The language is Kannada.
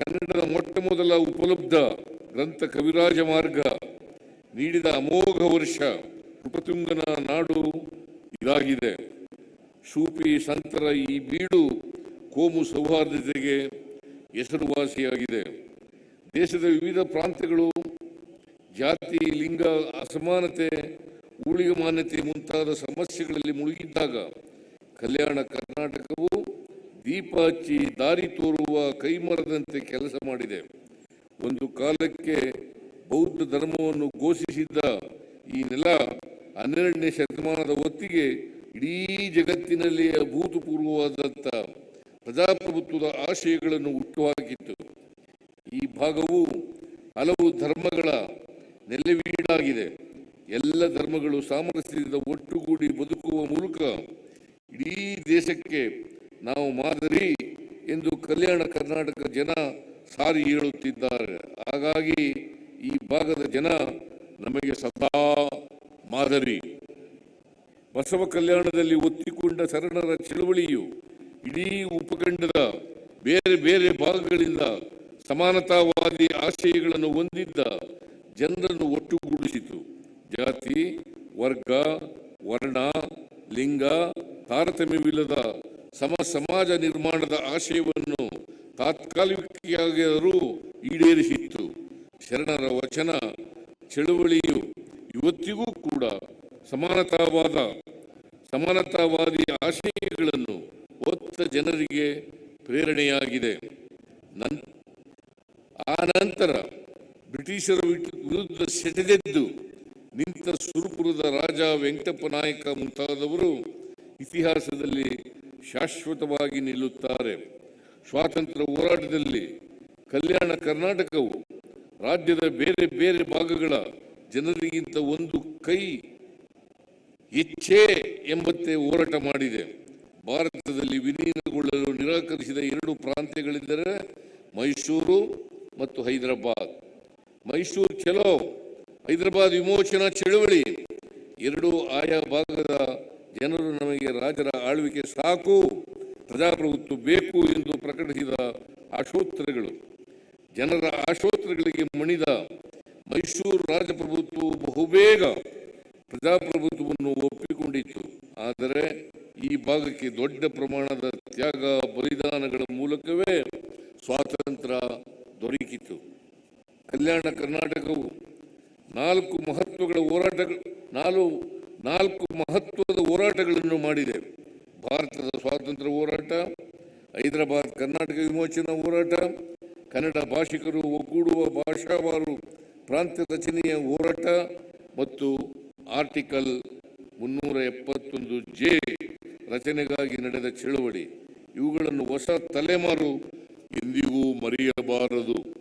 ಕನ್ನಡದ ಮೊಟ್ಟ ಮೊದಲ ಉಪಲಬ್ಧ ಗ್ರಂಥ ಕವಿರಾಜ ಮಾರ್ಗ ನೀಡಿದ ಅಮೋಘ ವರ್ಷ ಕೃಪತುಂಗನ ನಾಡು ಇದಾಗಿದೆ. ಸೂಪಿ ಸಂತರ ಈ ಬೀಡು ಕೋಮು ಸೌಹಾರ್ದತೆಗೆ ಹೆಸರುವಾಸಿಯಾಗಿದೆ. ದೇಶದ ವಿವಿಧ ಪ್ರಾಂತ್ಯಗಳು, ಜಾತಿ, ಲಿಂಗ, ಅಸಮಾನತೆ, ಊಳಿಗೆ ಮಾನ್ಯತೆ ಮುಂತಾದ ಸಮಸ್ಯೆಗಳಲ್ಲಿ ಮುಳುಗಿದ್ದಾಗ ಕಲ್ಯಾಣ ಕರ್ನಾಟಕವು ದೀಪ ಹಚ್ಚಿ ದಾರಿ ತೋರುವ ಕೈಮರದಂತೆ ಕೆಲಸ ಮಾಡಿದೆ. ಒಂದು ಕಾಲಕ್ಕೆ ಬೌದ್ಧ ಧರ್ಮವನ್ನು ಘೋಷಿಸಿದ್ದ ಈ ನೆಲ ಹನ್ನೆರಡನೇ ಶತಮಾನದ ಹೊತ್ತಿಗೆ ಇಡೀ ಜಗತ್ತಿನಲ್ಲಿ ಅಭೂತಪೂರ್ವವಾದಂಥ ಪ್ರಜಾಪ್ರಭುತ್ವದ ಆಶಯಗಳನ್ನು ಹುಟ್ಟುಹಾಕಿತ್ತು. ಈ ಭಾಗವು ಹಲವು ಧರ್ಮಗಳ ನೆಲೆವೀಡಾಗಿದೆ. ಎಲ್ಲ ಧರ್ಮಗಳು ಸಾಮರಸ್ಯದಿಂದ ಒಟ್ಟುಗೂಡಿ ಬದುಕುವ ಮೂಲಕ ಇಡೀ ದೇಶಕ್ಕೆ ನಾವು ಮಾದರಿ ಎಂದು ಕಲ್ಯಾಣ ಕರ್ನಾಟಕ ಜನ ಸಾರಿ ಹೇಳುತ್ತಿದ್ದಾರೆ. ಹಾಗಾಗಿ ಈ ಭಾಗದ ಜನ ನಮಗೆ ಸದಾ ಮಾದರಿ. ಬಸವ ಕಲ್ಯಾಣದಲ್ಲಿ ಒತ್ತಿಕೊಂಡ ಶರಣರ ಚಳುವಳಿಯು ಇಡೀ ಉಪಖಂಡದ ಬೇರೆ ಬೇರೆ ಭಾಗಗಳಿಂದ ಸಮಾನತಾವಾದಿ ಆಶಯಗಳನ್ನು ಹೊಂದಿದ್ದ ಜನರನ್ನು ಒಟ್ಟುಗೂಡಿಸಿತು. ಜಾತಿ, ವರ್ಗ, ವರ್ಣ, ಲಿಂಗ, ತಾರತಮ್ಯವಿಲ್ಲದ ಸಮ ಸಮಾಜ ನಿರ್ಮಾಣದ ಆಶಯವನ್ನು ತಾತ್ಕಾಲಿಕವಾಗಿಯಾದರೂ ಈಡೇರಿಸಿತ್ತು. ಶರಣರ ವಚನ, ಚಳುವಳಿಯು ಇವತ್ತಿಗೂ ಕೂಡ ಸಮಾನತಾವಾದ, ಸಮಾನತಾವಾದಿ ಆಶಯಗಳನ್ನು ಒತ್ತ ಜನರಿಗೆ ಪ್ರೇರಣೆಯಾಗಿದೆ. ನನ್, ಆ ನಂತರ ಬ್ರಿಟಿಷರ ವಿರುದ್ಧ ಸೆಟೆದೆದ್ದು ನಿಂತ ಸುರಪುರದ ರಾಜ ವೆಂಕಟಪ್ಪ ನಾಯಕ ಮುಂತಾದವರು ಇತಿಹಾಸದಲ್ಲಿ ಶಾಶ್ವತವಾಗಿ ನಿಲ್ಲುತ್ತಾರೆ. ಸ್ವಾತಂತ್ರ್ಯ ಹೋರಾಟದಲ್ಲಿ ಕಲ್ಯಾಣ ಕರ್ನಾಟಕವು ರಾಜ್ಯದ ಬೇರೆ ಬೇರೆ ಭಾಗಗಳ ಜನರಿಗಿಂತ ಒಂದು ಕೈ ಇಚ್ಛೆ ಎಂಬಂತೆ ಹೋರಾಟ ಮಾಡಿದೆ. ಭಾರತದಲ್ಲಿ ವಿಲೀನಗೊಳ್ಳಲು ನಿರಾಕರಿಸಿದ ಎರಡು ಪ್ರಾಂತ್ಯಗಳೆಂದರೆ ಮೈಸೂರು ಮತ್ತು ಹೈದರಾಬಾದ್. ಮೈಸೂರು ಚಲೋ, ಹೈದರಾಬಾದ್ ವಿಮೋಚನಾ ಚಳುವಳಿ, ಎರಡು ಆಯಾ ನಮಗೆ ರಾಜರ ಆಳ್ವಿಕೆ ಸಾಕು, ಪ್ರಜಾಪ್ರಭುತ್ವ ಬೇಕು ಎಂದು ಪ್ರಕಟಿಸಿದ ಆಶೋತ್ತರಗಳು. ಜನರ ಆಶೋತ್ತರಗಳಿಗೆ ಮಣಿದ ಮೈಸೂರು ರಾಜಪ್ರಭುತ್ವವು ಬಹುಬೇಗ ಪ್ರಜಾಪ್ರಭುತ್ವವನ್ನು ಒಪ್ಪಿಕೊಂಡಿತ್ತು. ಆದರೆ ಈ ಭಾಗಕ್ಕೆ ದೊಡ್ಡ ಪ್ರಮಾಣದ ತ್ಯಾಗ ಬಲಿದಾನಗಳ ಮೂಲಕವೇ ಸ್ವಾತಂತ್ರ್ಯ ದೊರಕಿತು. ಕಲ್ಯಾಣ ಕರ್ನಾಟಕವು ನಾಲ್ಕು ಮಹತ್ವಗಳ ಹೋರಾಟಗಳು ನಾಲ್ಕು ನಾಲ್ಕು ಮಹತ್ವದ ಹೋರಾಟಗಳನ್ನು ಮಾಡಿದೆ ಭಾರತದ ಸ್ವಾತಂತ್ರ್ಯ ಹೋರಾಟ, ಹೈದರಾಬಾದ್ ಕರ್ನಾಟಕ ವಿಮೋಚನಾ ಹೋರಾಟ, ಕನ್ನಡ ಭಾಷಿಕರು ಒಗ್ಗೂಡುವ ಭಾಷಾವಾರು ಪ್ರಾಂತ್ಯ ರಚನೆಯ ಹೋರಾಟ ಮತ್ತು ಆರ್ಟಿಕಲ್ ಮುನ್ನೂರ ಎಪ್ಪತ್ತೊಂದು ಜೆ ರಚನೆಗಾಗಿ ನಡೆದ ಚಳುವಳಿ. ಇವುಗಳನ್ನು ಹೊಸ ತಲೆಮಾರು ಎಂದಿಗೂ ಮರೆಯಬಾರದು.